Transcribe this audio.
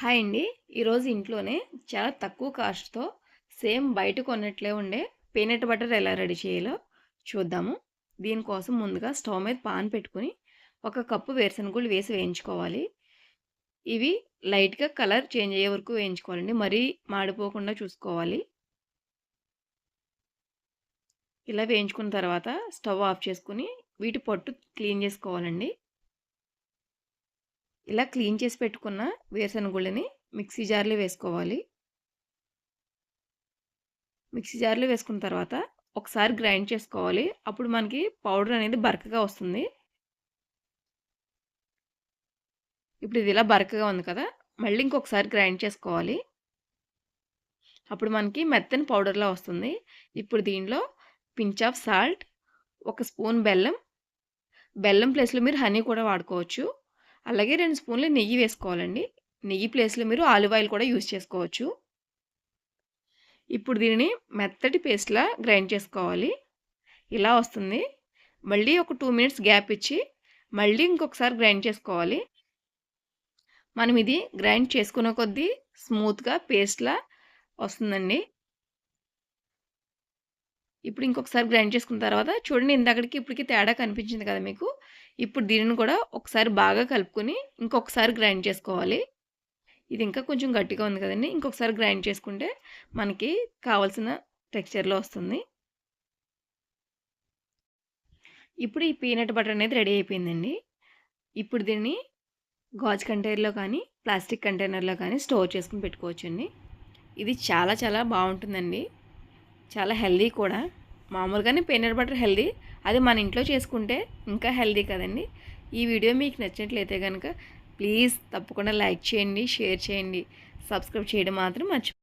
Hi అండి. ఈరోజు ఇంట్లోనే చాలా తక్కువ కాస్ట్తో సేమ్ బయట కొన్నట్లే ఉండే పీనట్ బటర్ ఎలా రెడీ చేయాలో చూద్దాము. దీనికోసం ముందుగా స్టవ్ మీద పాన్ పెట్టుకుని ఒక కప్పు వేరుశనగుళ్ళు వేసి వేయించుకోవాలి. ఇవి లైట్గా కలర్ చేంజ్ అయ్యే వరకు వేయించుకోవాలండి. మరీ మాడిపోకుండా చూసుకోవాలి. ఇలా వేయించుకున్న తర్వాత స్టవ్ ఆఫ్ చేసుకుని వీటి పొట్టు క్లీన్ చేసుకోవాలండి. ఇలా క్లీన్ చేసి పెట్టుకున్న వేరుశనగుళ్ళని మిక్సీ జార్లో వేసుకోవాలి. మిక్సీ జార్లో వేసుకున్న తర్వాత ఒకసారి గ్రైండ్ చేసుకోవాలి. అప్పుడు మనకి పౌడర్ అనేది బరకగా వస్తుంది. ఇప్పుడు ఇది ఇలా బరకగా ఉంది కదా మళ్ళీ ఇంకొకసారి గ్రైండ్ చేసుకోవాలి. అప్పుడు మనకి మెత్తని పౌడర్లా వస్తుంది. ఇప్పుడు దీనిలో పించ్ ఆఫ్ సాల్ట్ ఒక స్పూన్ బెల్లం. బెల్లం ప్లేస్లో మీరు హనీ కూడా వాడుకోవచ్చు. అలాగే రెండు స్పూన్లు నెయ్యి వేసుకోవాలండి. నెయ్యి ప్లేస్లో మీరు ఆలివ్ ఆయిల్ కూడా యూస్ చేసుకోవచ్చు. ఇప్పుడు దీనిని మెత్తటి పేస్ట్లా గ్రైండ్ చేసుకోవాలి. ఇలా వస్తుంది. మళ్ళీ ఒక టూ మినిట్స్ గ్యాప్ ఇచ్చి మళ్ళీ ఇంకొకసారి గ్రైండ్ చేసుకోవాలి. మనం ఇది గ్రైండ్ చేసుకున్న కొద్దీ స్మూత్గా పేస్ట్లా వస్తుందండి. ఇప్పుడు ఇంకొకసారి గ్రైండ్ చేసుకున్న తర్వాత చూడండి ఇందాకడికి ఇప్పటికి తేడా కనిపించింది కదా మీకు. ఇప్పుడు దీనిని కూడా ఒకసారి బాగా కలుపుకొని ఇంకొకసారి గ్రైండ్ చేసుకోవాలి. ఇది ఇంకా కొంచెం గట్టిగా ఉంది కదండి. ఇంకొకసారి గ్రైండ్ చేసుకుంటే మనకి కావాల్సిన టెక్స్చర్లో వస్తుంది. ఇప్పుడు ఈ పీనట్ బటర్ అనేది రెడీ అయిపోయిందండి. ఇప్పుడు దీన్ని గాజు కంటైనర్లో కానీ ప్లాస్టిక్ కంటైనర్లో కానీ స్టోర్ చేసుకుని పెట్టుకోవచ్చండి. ఇది చాలా చాలా బాగుంటుందండి. చాలా హెల్దీ కూడా. మామూలుగానే పీనట్ బటర్ హెల్దీ అది మన ఇంట్లో చేసుకుంటే ఇంకా హెల్దీ కదండి. ఈ వీడియో మీకు నచ్చినట్లయితే కనుక ప్లీజ్ తప్పకుండా లైక్ చేయండి షేర్ చేయండి. సబ్స్క్రైబ్ చేయడం మాత్రం మర్చిపో